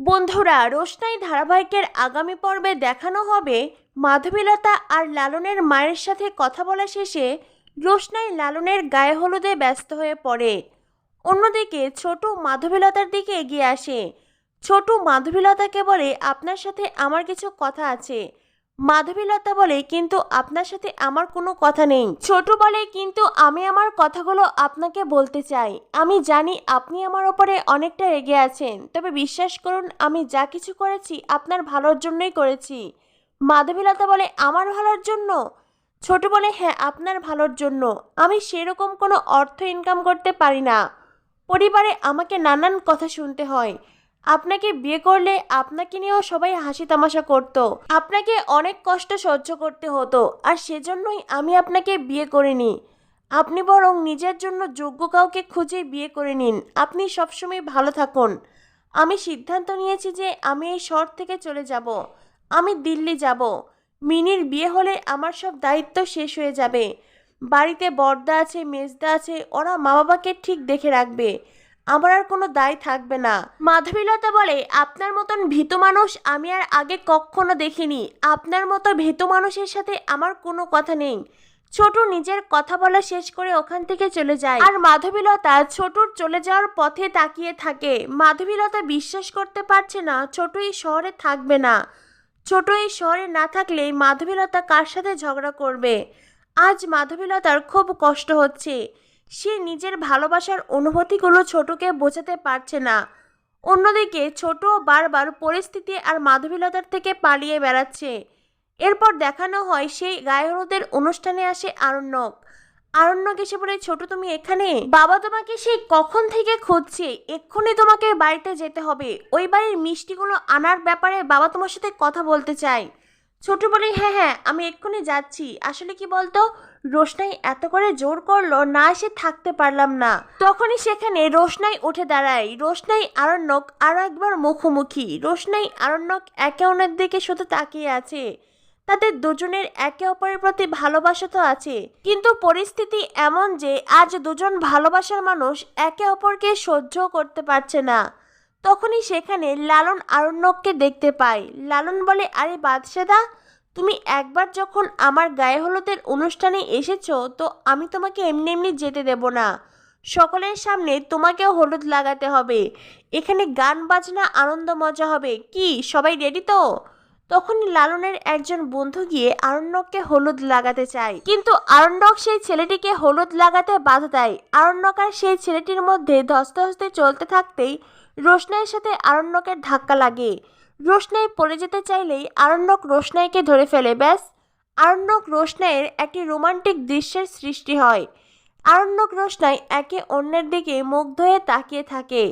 বন্ধুরা, রোশনাই ধারাবাহিকের আগামী পর্বে দেখানো হবে মাধবীলতা আর লালনের মায়ের সাথে কথা বলা শেষে রোশনাই লালনের গায়ে হলুদে ব্যস্ত হয়ে পড়ে। অন্যদিকে ছোট মাধবীলতার দিকে এগিয়ে আসে। ছোট মাধবীলতাকে বলে, আপনার সাথে আমার কিছু কথা আছে। মাধবীলতা বলে, কিন্তু আপনার সাথে আমার কোনো কথা নেই। ছোট বলে, কিন্তু আমি আমার কথাগুলো আপনাকে বলতে চাই। আমি জানি আপনি আমার ওপরে অনেকটা রেগে আছেন। তবে বিশ্বাস করুন, আমি যা কিছু করেছি আপনার ভালোর জন্যই করেছি। মাধবীলতা বলে, আমার ভালোর জন্য? ছোট বলে হ্যাঁ আপনার ভালোর জন্য। আমি সেরকম কোনো অর্থ ইনকাম করতে পারি না। পরিবারে আমাকে নানান কথা শুনতে হয়। আপনাকে বিয়ে করলে আপনাকে নিয়েও সবাই হাসি তামাশা করত। আপনাকে অনেক কষ্ট সহ্য করতে হতো, আর সেজন্যই আমি আপনাকে বিয়ে করিনি। আপনি বরং নিজের জন্য যোগ্য কাউকে খুঁজে বিয়ে করে নিন। আপনি সবসময় ভালো থাকুন। আমি সিদ্ধান্ত নিয়েছি যে আমি এই শহর থেকে চলে যাব। আমি দিল্লি যাব। মিনির বিয়ে হলে আমার সব দায়িত্ব শেষ হয়ে যাবে। বাড়িতে বর্দা আছে, মেজদা আছে, ওরা মা বাবাকে ঠিক দেখে রাখবে। আমার আর কোনো দায় থাকবে না। মাধবীলতা বলে, আপনার মতন ভীতু মানুষ আমি আর আগে কখনো দেখিনি। আপনার মতো ভীতু মানুষের সাথে আমার কোনো কথা নেই। ছোট নিজের কথা বলা শেষ করে ওখান থেকে চলে যায়। আর মাধবীলতা ছোটুর চলে যাওয়ার পথে তাকিয়ে থাকে। মাধবীলতা বিশ্বাস করতে পারছে না, ছোট এই শহরে থাকবে না। ছোট এই শহরে না থাকলে মাধবীলতা কার সাথে ঝগড়া করবে? আজ মাধবীলতার খুব কষ্ট হচ্ছে। সে নিজের ভালোবাসার অনুভূতিগুলো ছোটকে বোঝাতে পারছে না। অন্যদিকে ছোট বারবার পরিস্থিতি আর মাধবীলতার থেকে পালিয়ে বেড়াচ্ছে। এরপর দেখানো হয় সেই গায়ে অনুষ্ঠানে আসে আরণ্যক। আরণ্যক এসে বলে, ছোট, তুমি এখানে? বাবা তোমাকে সেই কখন থেকে খুঁজছে? এক্ষুনি তোমাকে বাড়িতে যেতে হবে। ওই বাড়ির মিষ্টিগুলো আনার ব্যাপারে বাবা তোমার সাথে কথা বলতে চায়। ছোট বলে হ্যাঁ হ্যাঁ আমি এক্ষুনি যাচ্ছি। আসলে কি বলতো, রোশনাই এত করে জোর করল, না এসে থাকতে পারলাম না। তখনই সেখানে রোশনাই উঠে দাঁড়ায়। রোশনাই আরণ্যক আরও একবার মুখোমুখি। রোশনাই আরণ্যক একে অন্যের দিকে শুধু তাকিয়ে আছে। তাদের দুজনের একে অপরের প্রতি ভালোবাসা তো আছে। কিন্তু পরিস্থিতি এমন যে, আজ দুজন ভালোবাসার মানুষ একে অপরকে সহ্য করতে পারছে না। তখনই সেখানে লালন আরণ্যককে দেখতে পায়। লালন বলে, আরে বাদশাদা, তুমি একবার যখন আমার গায়ে হলুদের অনুষ্ঠানে এসেছ, তো আমি তোমাকে এমনি এমনি যেতে দেব না। সকলের সামনে তোমাকেও হলুদ লাগাতে হবে। এখানে গান, বাজনা, আনন্দ, মজা হবে। কি, সবাই রেডি তো? তখনই লালনের একজন বন্ধু গিয়ে আরণ্যককে হলুদ লাগাতে চায়। কিন্তু আরণ্যক সেই ছেলেটিকে হলুদ লাগাতে বাধা দেয়। আরণ্যক আর সেই ছেলেটির মধ্যে ধস্তে চলতে থাকতেই রোশনাইয়ের সাথে আরণ্যকের ধাক্কা লাগে। রোশনাই পড়ে যেতে চাইলেই আরণ্যক রোশনাইকে ধরে ফেলে, ব্যাস। আরণ্যক রোশনাইয়ের একটি রোমান্টিক দৃশ্যের সৃষ্টি হয়। আরণ্যক রোশনাই একে অন্যের দিকে মুগ্ধ হয়ে তাকিয়ে থাকে।